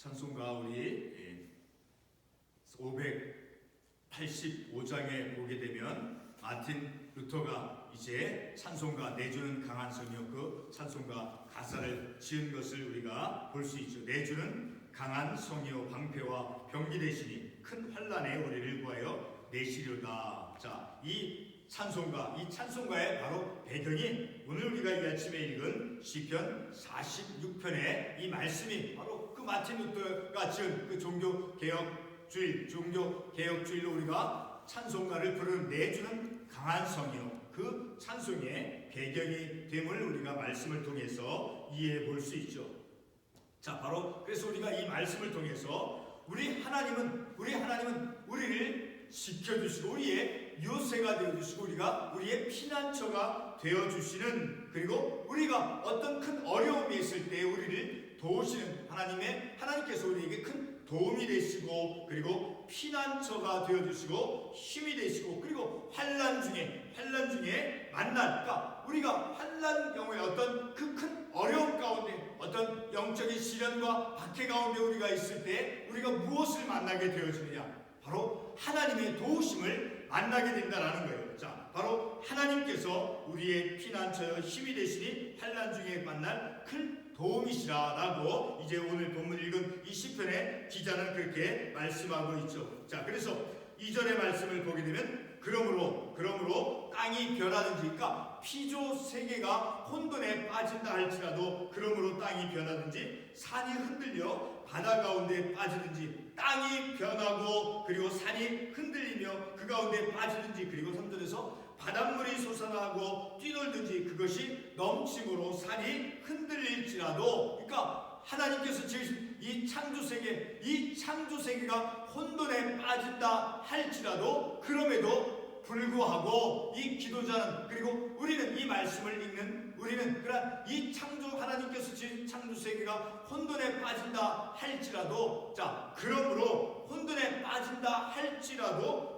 찬송가 우리 585장에 보게 되면 마틴 루터가 이제 찬송가 내주는 강한 성이요 그 찬송가 가사를 지은 것을 우리가 볼 수 있죠. 내주는 강한 성이요 방패와 병기 대신이 큰 환란에 우리를 구하여 내시려다. 자, 이 찬송가, 이 찬송가의 바로 배경이 오늘 우리가 이 아침에 읽은 시편 46편의 이 말씀이 바로 그 마틴 루터가 지은 그 종교 개혁주의, 종교 개혁주의로 우리가 찬송가를 부르는 내주는 강한 성이요. 그 찬송의 배경이 됨을 우리가 말씀을 통해서 이해해 볼 수 있죠. 자, 바로 그래서 우리가 이 말씀을 통해서 우리 하나님은 우리 하나님은 우리를 지켜주시고 우리의 요새가 되어주시고 우리가 우리의 피난처가 되어주시는 그리고 우리가 어떤 큰 어려움이 있을 때 우리를 도우시는 하나님의 하나님께서 우리에게 큰 도움이 되시고 그리고 피난처가 되어 주시고 힘이 되시고 그리고 환란 중에 환란 중에 만날 그러니까 우리가 환란 경우에 어떤 그 큰 어려움 가운데 어떤 영적인 시련과 박해 가운데 우리가 있을 때 우리가 무엇을 만나게 되어지느냐 바로 하나님의 도우심을 만나게 된다라는 거예요. 자, 바로 하나님께서 우리의 피난처 힘이 되시니 환란 중에 만날 큰 도움이시라라고 이제 오늘 본문 읽은 이 시편의 기자는 그렇게 말씀하고 있죠. 자, 그래서 이전의 말씀을 보게 되면 그러므로 그러므로 땅이 변하든지 그러니까 피조 세계가 혼돈에 빠진다 할지라도 그러므로 땅이 변하든지 산이 흔들려 바다 가운데 빠지든지 땅이 변하고 그리고 산이 흔들리며 그 가운데 빠지든지 그리고 섬들에서 바닷물이 솟아나고 뛰놀든지 그것이 넘침으로 산이 흔들릴지라도 그러니까 하나님께서 지으신 이 창조 세계 이 창조 세계가 혼돈에 빠진다 할지라도 그럼에도 불구하고 이 기도자는 그리고 우리는 이 말씀을 읽는 우리는 그러한 이 창조 하나님께서 지은 창조 세계가 혼돈에 빠진다 할지라도 자 그러므로 혼돈에 빠진다 할지라도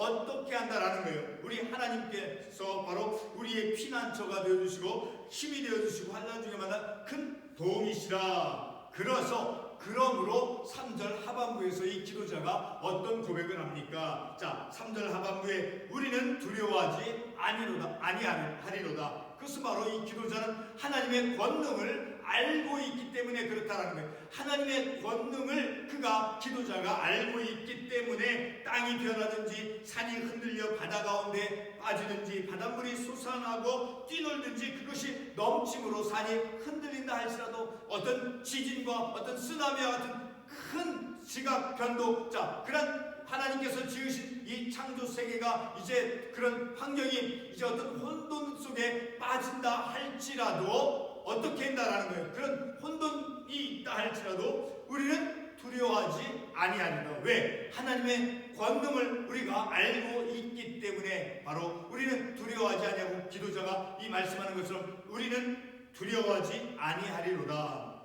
어떻게 한다라는 거예요. 우리 하나님께서 바로 우리의 피난처가 되어 주시고 힘이 되어 주시고 환난 중에 만난 큰 도움이시라. 그래서 그러므로 3절 하반부에서 이 기도자가 어떤 고백을 합니까? 자, 3절 하반부에 우리는 두려워하지 아니로다 아니하리로다. 그것은 바로 이 기도자는 하나님의 권능을 알고 있기 때문에 그렇다라는 거예요. 하나님의 권능을 그가 기도자가 알고 있기 때문에 땅이 변하든지 산이 흔들려 바다 가운데 빠지든지 바닷물이 솟아나고 뛰놀든지 그것이 넘침으로 산이 흔들린다 할지라도 어떤 지진과 어떤 쓰나미와 같은 큰 지각 변동 자 그런 하나님께서 지으신 이 창조 세계가 이제 그런 환경이 이제 어떤 혼돈 속에 빠진다 할지라도 어떻게 한다라는 거예요. 그런 혼돈이 있다 할지라도 우리는 두려워하지 아니하리라. 왜? 하나님의 권능을 우리가 알고 있기 때문에 바로 우리는 두려워하지 아니하고 기도자가 이 말씀하는 것처럼 우리는 두려워하지 아니하리로다.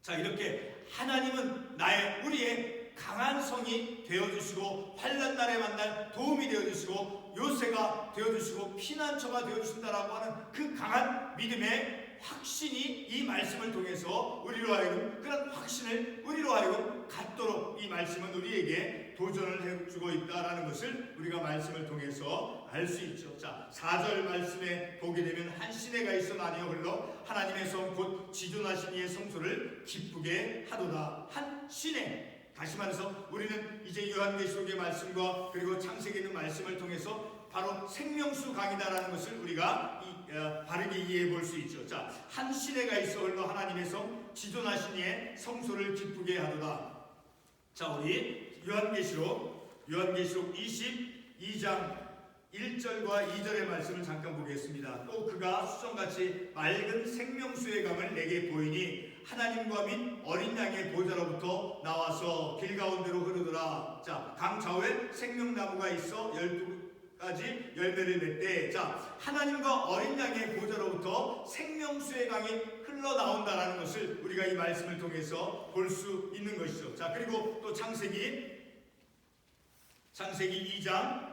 자 이렇게 하나님은 나의 우리의 강한 성이 되어주시고 환란 날에 만날 도움이 되어주시고 요새가 되어주시고 피난처가 되어주신다라고 하는 그 강한 믿음의 확신이 이 말씀을 통해서 우리로 하여금 그런 확신을 우리로 하여금 갖도록 이 말씀은 우리에게 도전을 해주고 있다라는 것을 우리가 말씀을 통해서 알 수 있죠. 자, 4절 말씀에 보게 되면 한 시내가 있어 나뉘어 흘러 하나님의 성 곧 지존하신 이의 성소를 기쁘게 하도다. 한 시내 다시 말해서 우리는 이제 요한계시록의 말씀과 그리고 창세기 있는 말씀을 통해서 바로 생명수 강이다라는 것을 우리가 이, 어, 바르게 이해해 볼 수 있죠. 자, 한 시내가 있어 흘러 하나님의 성 지존하신 이의 성소를 기쁘게 하도다. 자, 우리 요한계시록 요한계시록 22장 1절과 2절의 말씀을 잠깐 보겠습니다. 또 그가 수정같이 맑은 생명수의 강을 내게 보이니 하나님과 및 어린 양의 보좌로부터 나와서 길 가운데로 흐르더라. 자, 강 좌우에 생명나무가 있어 열두 가지 열매를 맺대. 자, 하나님과 어린 양의 보좌로부터 생명수의 강이 흘러나온다라는 것을 우리가 이 말씀을 통해서 볼 수 있는 것이죠. 자, 그리고 또 창세기 창세기 2장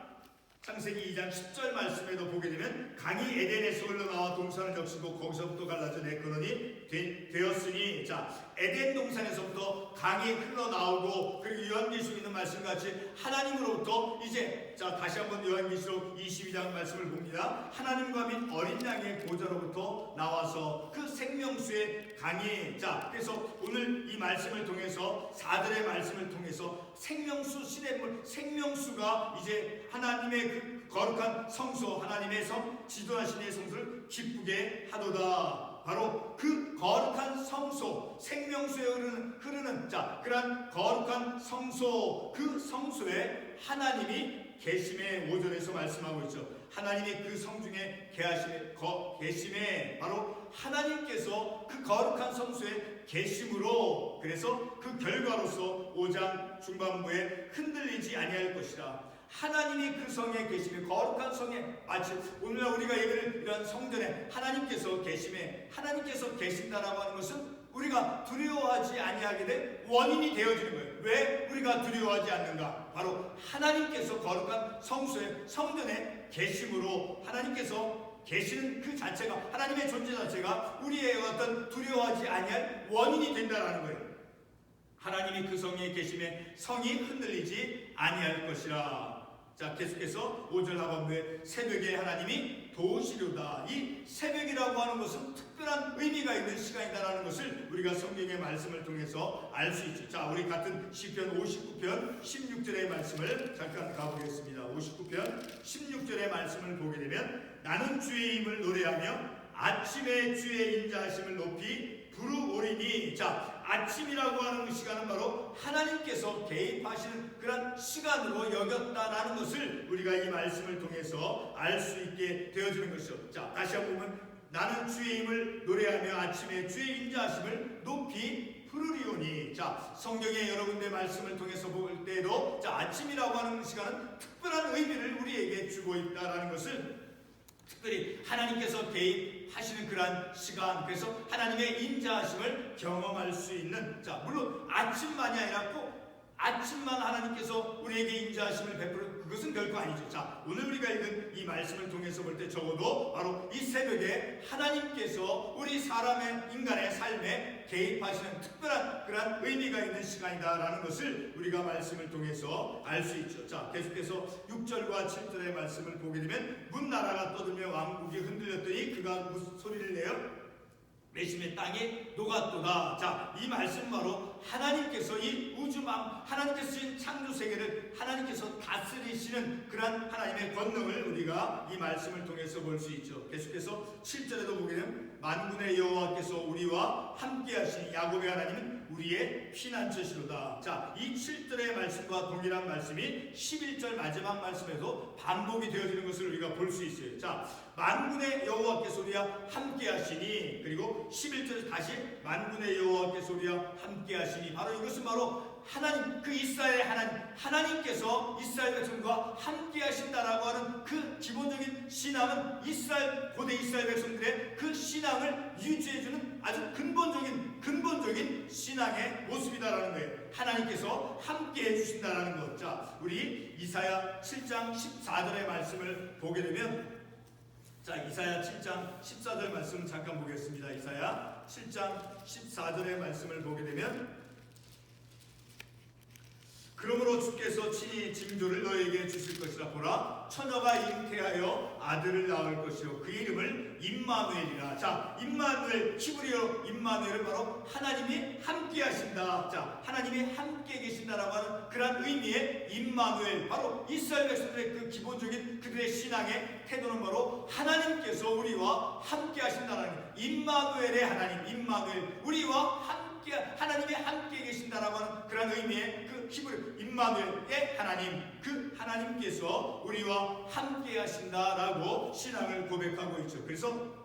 창세기 2장 10절 말씀에도 보게 되면 강이 에덴에서 흘러나와 동산을 적시고 거기서부터 갈라져 내꺼러니 되, 되었으니 자 에덴 동산에서부터 강이 흘러나오고 그리고 요한계시록 있는 말씀같이 하나님으로부터 이제 자 다시 한번 요한계시록 22장 말씀을 봅니다. 하나님과 및 어린 양의 보좌로부터 나와서 그 생명수의 강이 자 그래서 오늘 이 말씀을 통해서 사들의 말씀을 통해서 생명수 시냇물 생명수가 이제 하나님의 그 거룩한 성소 하나님의 성 지도하신의 성소를 기쁘게 하도다. 바로 그 거룩한 성소, 생명수에 흐르는, 흐르는 자, 그러한 거룩한 성소, 그 성소에 하나님이 계심의 오전에서 말씀하고 있죠. 하나님이 그 성중에 계심에 바로 하나님께서 그 거룩한 성소에 계심으로 그래서 그 결과로서 5장 중반부에 흔들리지 아니할 것이라. 하나님이 그 성에 계시며 거룩한 성에 마치 오늘날 우리가 예배를 이런 성전에 하나님께서 계심에 하나님께서 계신다라고 하는 것은 우리가 두려워하지 아니하게 된 원인이 되어지는 거예요. 왜 우리가 두려워하지 않는가? 바로 하나님께서 거룩한 성소에 성전에 계심으로 하나님께서 계시는 그 자체가 하나님의 존재 자체가 우리의 어떤 두려워하지 아니할 원인이 된다라는 거예요. 하나님이 그 성에 계심에 성이 흔들리지 아니할 것이라. 자 계속해서 5절 하반부에 새벽에 하나님이 도우시려다. 이 새벽이라고 하는 것은 특별한 의미가 있는 시간이다라는 것을 우리가 성경의 말씀을 통해서 알 수 있죠. 자 우리 같은 시편 59편 16절의 말씀을 잠깐 가보겠습니다. 59편 16절의 말씀을 보게 되면 나는 주의 힘을 노래하며 아침에 주의 인자하심을 높이 부르오리니 자 아침이라고 하는 시간은 바로 하나님께서 개입하시는 그런 시간으로 여겼다라는 것을 우리가 이 말씀을 통해서 알 수 있게 되어지는 것이죠. 자 다시 한번 보면 나는 주의 힘을 노래하며 아침에 주의 인자하심을 높이 부르리오니 자 성경의 여러 군데 말씀을 통해서 볼 때에도 자 아침이라고 하는 시간은 특별한 의미를 우리에게 주고 있다라는 것을 특별히 하나님께서 개입 하시는 그러한 시간. 그래서 하나님의 인자하심을 경험할 수 있는 자 물론 아침만이 아니라 꼭 아침만 하나님께서 우리에게 인자하심을 베푸는 그것은 결코 아니죠. 자 오늘 우리가 읽은 이 말씀을 통해서 볼 때 적어도 바로 이 새벽에 하나님께서 우리 사람의 인간의 삶에 개입하시는 특별한 그러한 의미가 있는 시간이다라는 것을 우리가 말씀을 통해서 알 수 있죠. 자 계속해서 6절과 7절의 말씀을 보게 되면 문 나라가 떠들며 왕국이 흔들렸더니 그가 무슨 소리를 내요? 내심의 땅이 녹았도다. 자, 이 말씀 바로 하나님께서 이 우주망, 하나님께서 주신 창조 세계를 하나님께서 다스리시는 그러한 하나님의 권능을 우리가 이 말씀을 통해서 볼 수 있죠. 계속해서 7절에도 보게 되면 만군의 여호와께서 우리와 함께 하시니 야곱의 하나님은 우리의 피난처시로다. 자, 이 7절의 말씀과 동일한 말씀이 11절 마지막 말씀에도 반복이 되어지는 것을 우리가 볼 수 있어요. 자, 만군의 여호와께서 우리와 함께 하시니 그리고 11절 다시 만군의 여호와께서 우리와 함께 하시니 바로 이것은 바로 하나님 그 이스라엘 하나님 하나님께서 이스라엘 백성과 함께 하신다라고 하는 그 기본적인 신앙은 이스라엘 고대 이스라엘 백성들의 그 신앙을 유지해 주는 아주 근본적인 신앙의 모습이다라는 거예요. 하나님께서 함께 해 주신다라는 것. 자, 우리 이사야 7장 14절의 말씀을 보게 되면 자, 이사야 7장 14절 말씀 잠깐 보겠습니다. 이사야 7장 14절의 말씀을 보게 되면 그러므로 주께서 친히 징조를 너에게 주실 것이라 보라. 처녀가 잉태하여 아들을 낳을 것이요. 그 이름을 임마누엘이라. 자 임마누엘 히브리어 임마누엘은 바로 하나님이 함께 하신다. 자 하나님이 함께 계신다라고 하는 그러한 의미의 임마누엘 바로 이스라엘 백성들의 그 기본적인 그들의 신앙의 태도는 바로 하나님께서 우리와 함께 하신다라는 임마누엘의 하나님 임마누엘 우리와 함께 하나님이 함께 계신다라고 하는 그런 의미의 그 히브리 임마누엘의 하나님 그 하나님께서 우리와 함께 하신다라고 신앙을 고백하고 있죠. 그래서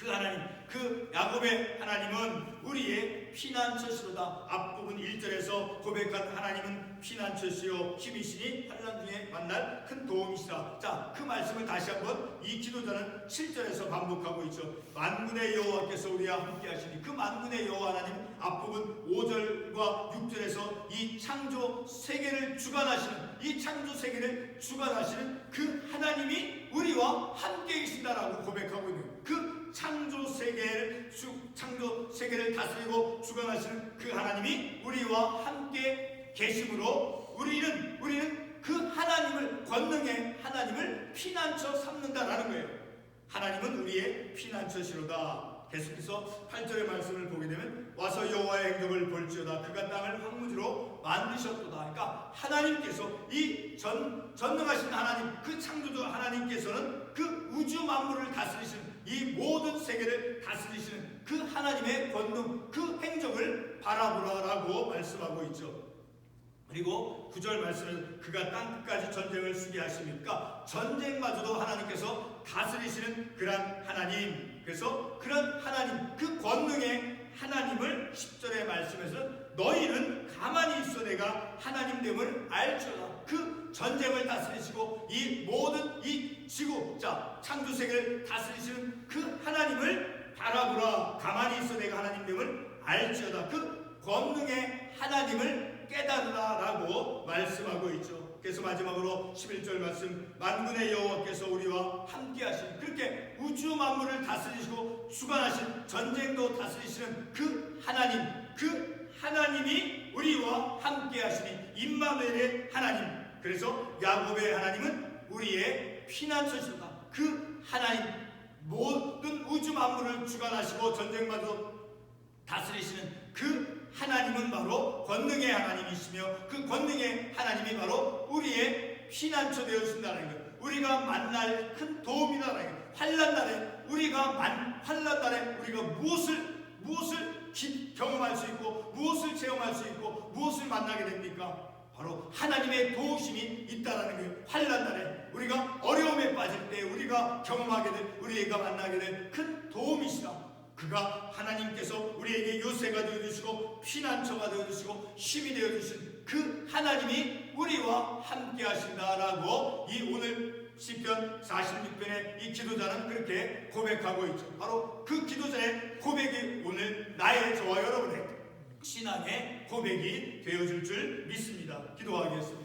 그 하나님, 그 야곱의 하나님은 우리의 피난처시로다. 앞부분 1절에서 고백한 하나님은 피난처시요 힘이시니 환난 중에 만날 큰 도움이시다. 자, 그 말씀을 다시 한번 이 기도자는 7절에서 반복하고 있죠. 만군의 여호와께서 우리와 함께 하시니 그 만군의 여호와 하나님 앞부분 5절과 6절에서 이 창조 세계를 주관하시는 이 창조 세계를 주관하시는 그 하나님이 우리와 함께 계신다라고 고백하고 있는 그 그 창조 세계를 주, 창조 세계를 다스리고 주관하시는 그 하나님이 우리와 함께 계심으로 우리는 우리는 그 하나님을 권능의 하나님을 피난처 삼는다라는 거예요. 하나님은 우리의 피난처시로다. 계속해서 8절의 말씀을 보게 되면 와서 여호와의 행동을 볼지어다 그가 땅을 황무지로 만드셨도다. 그러니까 하나님께서 이 전, 전능하신 하나님 그 창조주 하나님께서는 그 우주 만물을 다스리시는 이 모든 세계를 다스리시는 그 하나님의 권능 그 행정을 바라보라라고 말씀하고 있죠. 그리고 구절 말씀은 그가 땅 끝까지 전쟁을 쓰게 하십니까? 전쟁마저도 하나님께서 다스리시는 그런 하나님. 그래서 그런 하나님, 그 권능의 하나님을 10절의 말씀에서 너희는 가만히 있어 내가 하나님 됨을 알지어다. 그 전쟁을 다스리시고 이 모든 이 지구, 자 창조 세계를 다스리시는 그 하나님을 바라보라. 가만히 있어 내가 하나님 됨을 알지어다. 그 권능의 하나님을 깨달으라라고 말씀하고 있죠. 그래서 마지막으로 11절 말씀 만군의 여호와께서 우리와 함께 하신 그렇게 우주 만물을 다스리시고 주관하신 전쟁도 다스리시는 그 하나님 그 하나님이 우리와 함께 하시니 임마누엘의 하나님 그래서 야곱의 하나님은 우리의 피난처시다 그 하나님 모든 우주 만물을 주관하시고 전쟁마저 다스리시는 그 하나님은 바로 권능의 하나님이시며 그 권능의 하나님이 바로 우리의 피난처 되어주신다는 것. 우리가 만날 큰 도움이다라는 것. 환란 날에 우리가 만 환란 날에 우리가 무엇을 무엇을 기, 경험할 수 있고 무엇을 체험할 수 있고 무엇을 만나게 됩니까? 바로 하나님의 도우심이 있다라는 거예요. 환란 날에 우리가 어려움에 빠질 때 우리가 경험하게 될 우리가 만나게 될 큰 도움이시다. 그가 하나님께서 우리에게 요새가 되어주시고 피난처가 되어주시고 힘이 되어주신 그 하나님이 우리와 함께 하신다라고 이 오늘 시편 46편의 이 기도자는 그렇게 고백하고 있죠. 바로 그 기도자의 고백이 오늘 나의 저와 여러분의 신앙의 고백이 되어줄 줄 믿습니다. 기도하겠습니다.